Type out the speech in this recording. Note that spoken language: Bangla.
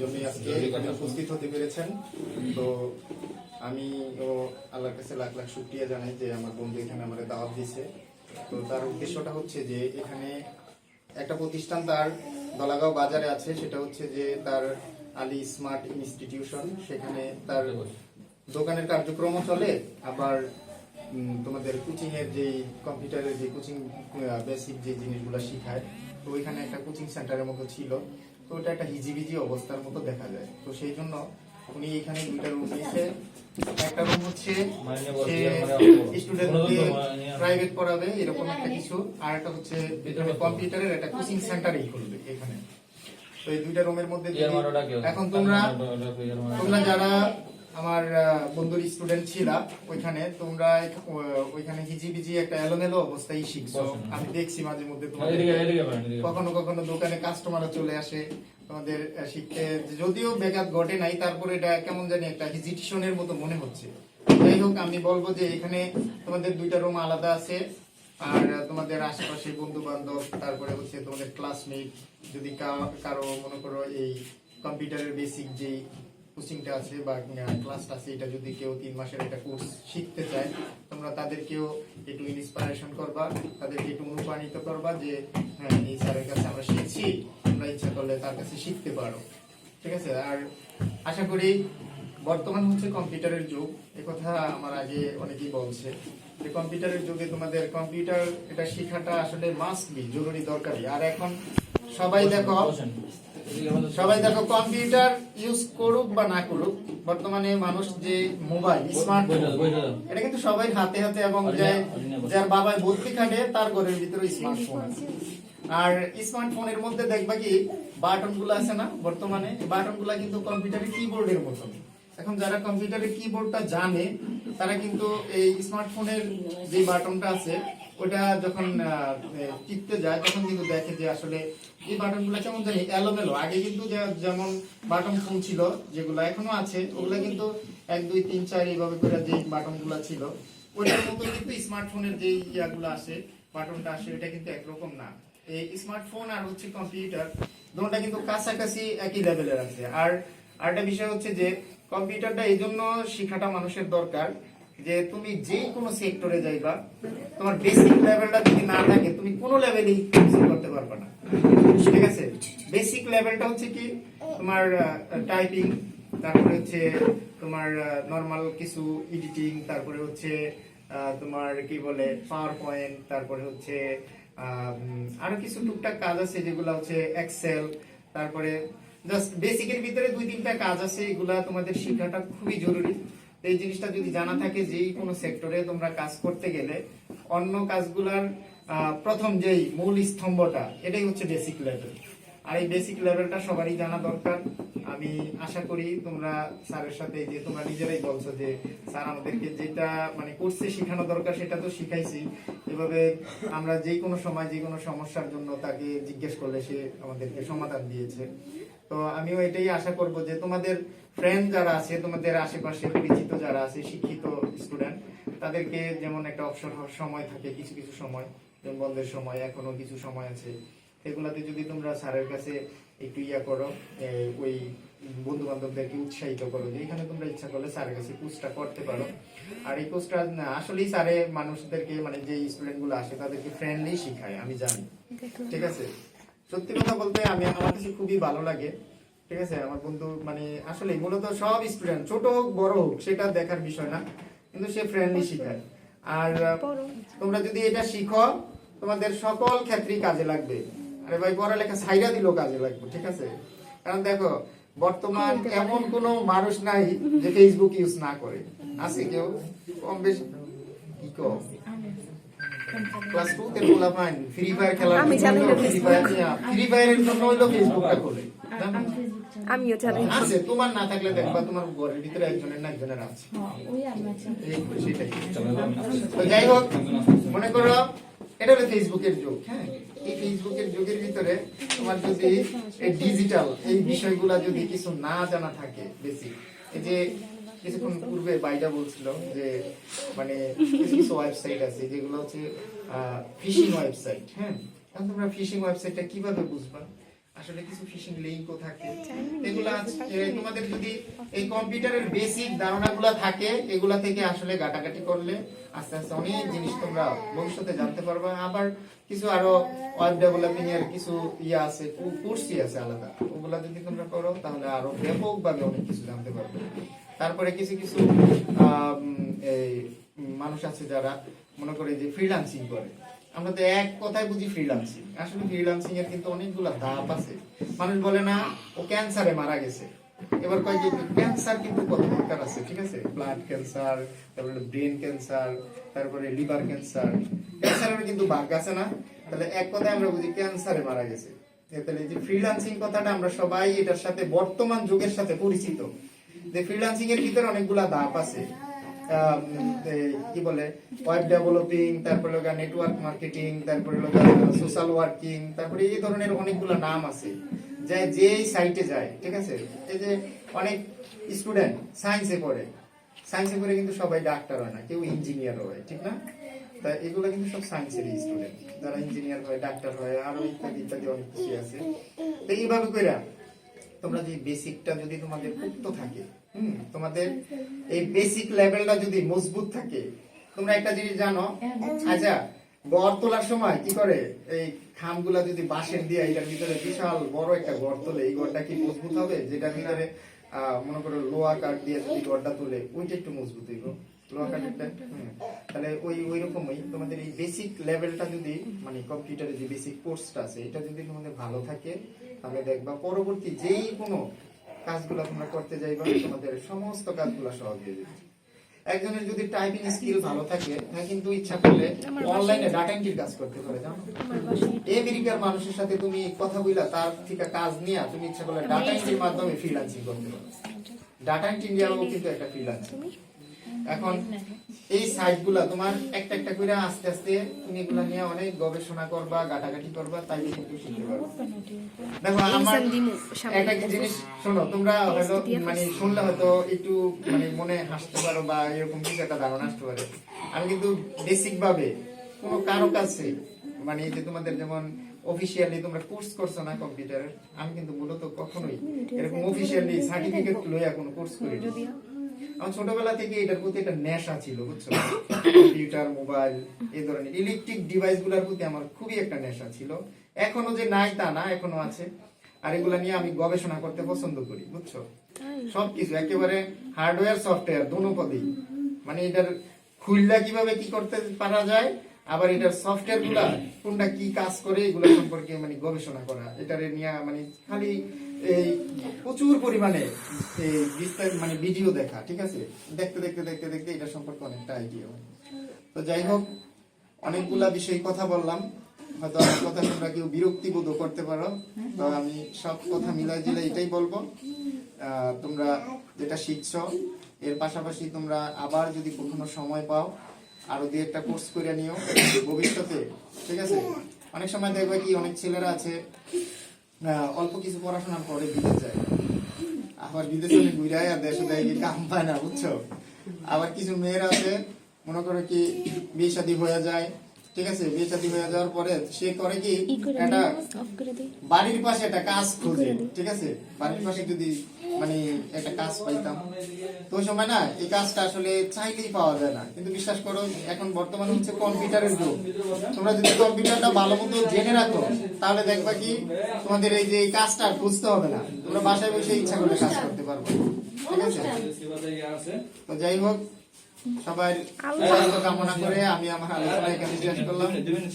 জন্যই আজকে উপস্থিত হতে পেরেছেন। তো আমি ও আল্লাহর কাছে লাখ লাখ শুক্রিয়া জানাই যে আমার বন্ধু এখানে আমাদের দাওয়াত দিয়েছে। তো তার উদ্দেশ্যটা হচ্ছে যে এখানে একটা প্রতিষ্ঠান তার দলাগাঁও বাজারে আছে সেটা হচ্ছে যে তার আলী স্মার্ট ইনস্টিটিউশন। সেখানে তার দোকানের কার্যক্রমও চলে আবার তোমাদের কোচিং এর যে কম্পিউটারের যে কোচিং বেসিক যে জিনিসগুলো শেখায় তো ওইখানে একটা কোচিং সেন্টারের মতো ছিল। তো ওটা একটা হিজিবিজি অবস্থার মতো দেখা যায়। তো সেই জন্য উনি এখানে দুইটা রুম নিয়েছে। একটা রুম হচ্ছে স্টুডেন্টদের প্রাইভেট পড়াবে এরকম একটা কিছু। আর একটা হচ্ছে কম্পিউটারের একটা কোচিং সেন্টারই খুলবে এখানে। তো এই দুইটা রুমের মধ্যে এখন তোমরা তোমরা যারা আমার বন্ধুর স্টুডেন্ট ছিলা ওইখানে তোমরা ওইখানে হিজিবিজি একটা এলোমেলো অবস্থায় শিখছো। আমি দেখছি মাঝে মধ্যে তোমাদের কখনো কখনো দোকানে কাস্টমারও চলে আসে তোমাদের শিখতে। যদিও ব্যাঘাত ঘটে নাই তারপরে এটা কেমন জানি একটা হিজিটেশনের মতো মনে হচ্ছে। যাই হোক আমি বলব যে এখানে তোমাদের দুইটা রুম আলাদা আছে। আর তোমাদের আশেপাশে বন্ধু বান্ধব তারপরে হচ্ছে তোমাদের ক্লাসমেট যদি কারও মনে করো এই কম্পিউটারের বেসিক যেই কোচিংটা আছে বা ক্লাসটা আছে, এটা যদি কেউ তিন মাসের একটা কোর্স শিখতে চায়, তোমরা তাদেরকেও একটু ইন্সপিরেশন করবা, তাদেরকে একটু অনুপ্রাণিত করবা যে হ্যাঁ এই স্যারের কাছে আমরা শিখছি, তোমরা ইচ্ছা করলে তার কাছে শিখতে পারো। ঠিক আছে? আর আশা করি বর্তমান হচ্ছে কম্পিউটারের যুগ। কথা আমার আগে অনেকেই বলছে যে, কম্পিউটারের যুগে তোমাদের কম্পিউটার, এটা শেখাটা আসলে মাস্ট বি জরুরি, দরকারি। আর এখন সবাই দেখো সবাই দেখো কম্পিউটার ইউজ করুক বা না করুক বর্তমানে মানুষ যে মোবাইল স্মার্টফোন এটা কিন্তু সবাই হাতে হাতে এবং যার বাবাই বুদ্ধি খাটে তার ঘরের ভিতরে স্মার্টফোন আছে আর স্মার্টফোনের মধ্যে দেখবা কি বাটনগুলো আছে না বর্তমানে বাটনগুলা কিন্তু কম্পিউটারের কিবোর্ডের মতন। এখন যারা কম্পিউটারের কিবোর্ডটা জানে, তারা কিন্তু এই স্মার্টফোনের যে বাটনটা আছে, ওটা যখন টিপতে যায়, তখন কিন্তু দেখে যে আসলে এই বাটনগুলো কেমন জানি এলোমেলো। আগে কিন্তু যেমন বাটন ফোন ছিল, যেগুলো এখনও আছে, ওগুলো কিন্তু এক, দুই, তিন, চার এইভাবে করে যে বাটনগুলো ছিল ওইটার মতো কিন্তু স্মার্টফোনের যে ইয়াগুলো আসে, বাটনটা আসে, এটা কিন্তু একরকম না। এই স্মার্টফোন আর হচ্ছে কম্পিউটার দুটোটা কিন্তু কাছাকাছি একই লেভেলের আছে। আর আরেকটা বিষয় হচ্ছে যে কম্পিউটারটা এই জন্য শেখাটা মানুষের দরকার যে তুমি যে কোনো সেক্টরে যাইবা, তোমার বেসিক লেভেলটা যদি না থাকে, তুমি কোনো লেভেলেই কিছু করতে পারবে না। ঠিক আছে? বেসিক লেভেলটা হচ্ছে কি, তোমার টাইপিং তারপরে হচ্ছে তোমার নর্মাল কিছু এডিটিং তারপরে হচ্ছে তোমার কি বলে পাওয়ার পয়েন্ট তারপরে হচ্ছে আরও কিছু টুকটাক কাজ আছে যেগুলো হচ্ছে এক্সেল তারপরে জাস্ট বেসিকের ভিতরে দুই তিনটা কাজ আছে, এগুলা তোমাদের শেখাটা খুবই জরুরি। এই জিনিসটা যদি জানা থাকে যেই কোনো সেক্টরে তোমরা কাজ করতে গেলে, অন্য কাজগুলার প্রথম যেই মূল স্তম্ভটা, এটাই হচ্ছে বেসিক লেভেল আর এই বেসিক লেভেলটা সবারই জানা দরকার। আমি আশা করি তোমরা স্যারের সাথে যে তোমরা নিজেরাই বলছো যে স্যার আমাদেরকে যেটা মানে কোর্সে শেখানো দরকার সেটা তো শিখাইছি। এভাবে আমরা যে কোনো সময় যে কোনো সমস্যার জন্য তাকে জিজ্ঞেস করলে সে আমাদেরকে সমাধান দিয়েছে। তো আমিও এটাই আশা করব যে তোমাদের ফ্রেন্ড যারা আছে তোমাদের আশেপাশে পরিচিত যারা আছে শিক্ষিত স্টুডেন্ট তাদেরকে যেমন একটা অবসর সময় থাকে কিছু কিছু সময় যেমন বন্ধের সময় এখনও কিছু সময় আছে। সেগুলাতে যদি তোমরা স্যারের কাছে একটু ইয়া করো ওই বন্ধু বান্ধবদেরকে উৎসাহিত করো যে এখানে তোমরা ইচ্ছা করলে স্যারের কাছে কোর্সটা করতে পারো। আর এই কোর্সটা আসলেই স্যারে মানুষদেরকে মানে যে স্টুডেন্টগুলো আসে তাদেরকে ফ্রেন্ডলি শিখায় আমি জানি। ঠিক আছে? সত্যি কথা বলতে আমি আমার কাছে খুবই ভালো লাগে ঠিক আছে? আমার বন্ধু মানে আসলে মূলত সব স্টুডেন্ট ছোট হোক বড় হোক সেটা দেখার বিষয় না কিন্তু সে ফ্রেন্ডলি শিখায়। আর তোমরা যদি এটা শিখো তোমাদের সকল ক্ষেত্রেই কাজে লাগবে। আরে ভাই পড়ালেখা সাইডা দিলেও কাজে লাগবে ঠিক আছে? কারণ দেখো বর্তমান এমন কোন মানুষ নাই যে ফেসবুক ইউজ না করে। আছে কেউ? কম বেশি? কি কম? ক্লাস টু তে বলা পাইন ফ্রি ফায়ার খেলার আমি জানি না ফ্রি ফায়ার ফ্রি ফায়ারের জন্য হইল ফেসবুকটা খোলে আমিও জানি। আছে তোমার না থাকলে দেখবা তোমার ঘরের ভিতরে একজনের না একজনের আছে। সেটাই। তো যাই হোক মনে করো এটা হলো ফেসবুকের যুগ হ্যাঁ? এই ফেসবুকের যুগের ভিতরে তোমার যদি এই ডিজিটাল এই বিষয়গুলা যদি কিছু না জানা থাকে বেশি এই যে কিছুক্ষণ পূর্বে বলছিল যে মানে কিছু কিছু ওয়েবসাইট আছে যেগুলো হচ্ছে ফিশিং ওয়েবসাইট হ্যাঁ? এখন তোমরা ফিশিং ওয়েবসাইটটা কীভাবে বুঝবা? আসলে কিছু ফিশিং লিংকও থাকে। এগুলা তোমাদের যদি এই কম্পিউটারের বেসিক ধারণাগুলো থাকে এগুলা থেকে আসলে ঘাটাঘাটি করলে আস্তে আস্তে অনেক জিনিস তোমরা ভবিষ্যতে জানতে পারবা। আবার কিছু আরও ওয়েব ডেভেলপিং এর কিছু ইয়ে আছে কোর্সই আছে আলাদা। ওগুলা যদি তোমরা করো তাহলে আরও ব্যাপকভাবে অনেক কিছু জানতে পারবে। তারপরে কিছু কিছু মানুষ আছে যারা মনে করে যে ফ্রিল্যান্সিং করে। আমরা তো এক কথায় বুঝি ফ্রিল্যান্সিং আসলে ফ্রিল্যান্সিং এর কিন্তু অনেকগুলো ধাপ আছে। মানুষ বলে না, ও ক্যান্সারে মারা গেছে। এবার কয় যে ক্যান্সার কিন্তু কত প্রকার আছে? ঠিক আছে? ব্লাড ক্যান্সার তারপরে ব্রেন ক্যান্সার তারপরে লিভার ক্যান্সার ক্যান্সারের কিন্তু ভাগ আছে না? তাহলে এক কথায় আমরা বুঝি ক্যান্সারে মারা গেছে। তাহলে যে ফ্রিল্যান্সিং কথাটা আমরা সবাই এটার সাথে বর্তমান যুগের সাথে পরিচিত। যে ফ্রিল্যান্সিং এর ভিতরে অনেকগুলা ধাপ আছে। কি বলে ওয়েব ডেভেলপিং তারপরে লগা নেটওয়ার্ক মার্কেটিং তারপরে লগা সোশ্যাল ওয়ার্কিং তারপরে এই ধরনের অনেকগুলো নাম আছে। যে যেই সাইটে যায়, ঠিক আছে? এই যে অনেক স্টুডেন্ট সায়েন্সে পড়ে। সায়েন্সে পড়ে কিন্তু সবাই ডাক্তার হয় না, কেউ ইঞ্জিনিয়ার হয়, ঠিক না? তা এগুলো কিন্তু সব সায়েন্সের স্টুডেন্ট যারা ইঞ্জিনিয়ার হয় ডাক্তার হয়, আরও ইত্যাদি ইত্যাদি অনেক কিছু আছে। তো এইভাবে কইরা তোমরা যে বেসিকটা যদি তোমাদের পুক্ত থাকে হুম তোমাদের এই বেসিক লেভেলটা যদি মজবুত থাকে তোমরা একটা জিনিস জানো? আচ্ছা গড় তোলার সময় কি করে? এই খামগুলা যদি বাঁশের দিয়ে এটার ভিতরে বিশাল বড় একটা গড় তোলে এই গড়টা কি মজবুত হবে? যেটার ভিতরে মনে করো লোহা কাঠ দিয়ে যদি গড়টা তোলে ওইটা একটু মজবুত হইব? লোহা কাঠেরটা? তাহলে ওই ওই রকমই তোমাদের এই বেসিক লেভেলটা যদি মানে কম্পিউটারের যে বেসিক কোর্সটা আছে এটা যদি তোমাদের ভালো থাকে তাহলে দেখবা পরবর্তী যেই কোনো কাজগুলো তোমরা করতে যাইবা তোমাদের সমস্ত কাজগুলো সহজ হয়ে যাবে একজনের যদি টাইপিং স্কিল ভালো থাকে না কিন্তু ইচ্ছা করলে অনলাইনে ডাটা এন্ট্রির কাজ করতে পারে জানো? আমেরিকার মানুষের সাথে তুমি কথা বইলা তার থেকে কাজ নিয়ে তুমি ইচ্ছা করলে ডাটা এন্ট্রির মাধ্যমে ফ্রিল্যান্সিং করতে পারো। ডাটা এন্ট্রি ইন্ডিয়াও কিন্তু একটা ফ্রিল্যান্সিং এখন এই সাইটগুলা তোমার একটা একটা করে আস্তে আস্তে তুমি এগুলা নিয়ে অনেক গবেষণা করবা গাটাগাটি করবা তাইলে কিন্তু শিখতে পারবে। দেখো আমার একটা জিনিস শোনো তোমরা হয়তো মানে শুনলে হয়তো একটু মানে মনে হাসতে পারো বা এরকম কিছু একটা ধারণা আসতে পারে। আমি কিন্তু বেসিক ভাবে কোনো কারও কাছে মানে এই যে তোমাদের যেমন অফিসিয়ালি তোমরা কোর্স করছ না কম্পিউটারের আমি কিন্তু মূলত কখনোই এরকম অফিসিয়ালি সার্টিফিকেট লইয়া কোনো কোর্স করি আমার ছোটবেলা থেকে এটার প্রতি একটা নেশা ছিল বুঝছ? কম্পিউটার মোবাইল এই ধরনের ইলেকট্রিক ডিভাইসগুলার প্রতি আমার খুবই একটা নেশা ছিল। এখনও যে নাই তা না এখনও আছে। আর এগুলা নিয়ে আমি গবেষণা করতে পছন্দ করি বুঝছ? সবকিছু একেবারে হার্ডওয়্যার সফটওয়্যার দোনো পদেই মানে এটার খুললা কীভাবে কি করতে পারা যায় আবার এটার সফটওয়্যারগুলা কোনটা কি কাজ করে এগুলো সম্পর্কে মানে গবেষণা করা। এটারে নিয়ে মানে খালি এই প্রচুর পরিমাণে এই মানে ভিডিও দেখা, ঠিক আছে? দেখতে দেখতে দেখতে দেখতে এটা সম্পর্কে অনেকটা আইডিয়া তো যাই হোক, অনেকগুলা বিষয় কথা বললাম। হয়তো আমার কথা তোমরা কেউ বিরক্তি বোধ করতে পারো। তো আমি সব কথা মিলাই জিলাই এটাই বলব। তোমরা যেটা শিখছো, এর পাশাপাশি তোমরা আবার যদি কখনো সময় পাও, আরও দুই একটা কোর্স করে নিও ভবিষ্যতে, ঠিক আছে? অনেক সময় দেখবে কি, অনেক ছেলেরা আছে অল্প কিছু পড়াশোনার পরে বিদেশ যায়। আবার বিদেশে ঘুরে আর দেশে কি কাম পায় না, বুঝছ? আবার কিছু মেয়েরা আছে, মনে করো কি বিয়ে শাদী হয়ে যায় ঠিক আছে হয়ে যাওয়ার পরে সে করে কি একটা বাড়ির পাশে একটা কাজ খোঁজে ঠিক আছে? বাড়ির পাশে যদি মানে একটা কাজ পাইতাম। তো ওই সময় না এই কাজটা আসলে চাইলেই পাওয়া যায় না। কিন্তু বিশ্বাস করো এখন বর্তমানে হচ্ছে কম্পিউটারের যুগ। তোমরা যদি কম্পিউটারটা ভালো মতো জেনে রাখো তাহলে দেখবা কি তোমাদের এই যে এই কাজটা খুঁজতে হবে না। তোমরা বাসায় বসে ইচ্ছা করে কাজ করতে পারবে। ঠিক আছে? তো যাই হোক সবাই স্বাস্থ্য কামনা করে আমি আমার আলোচনা এখানে শেষ করলাম।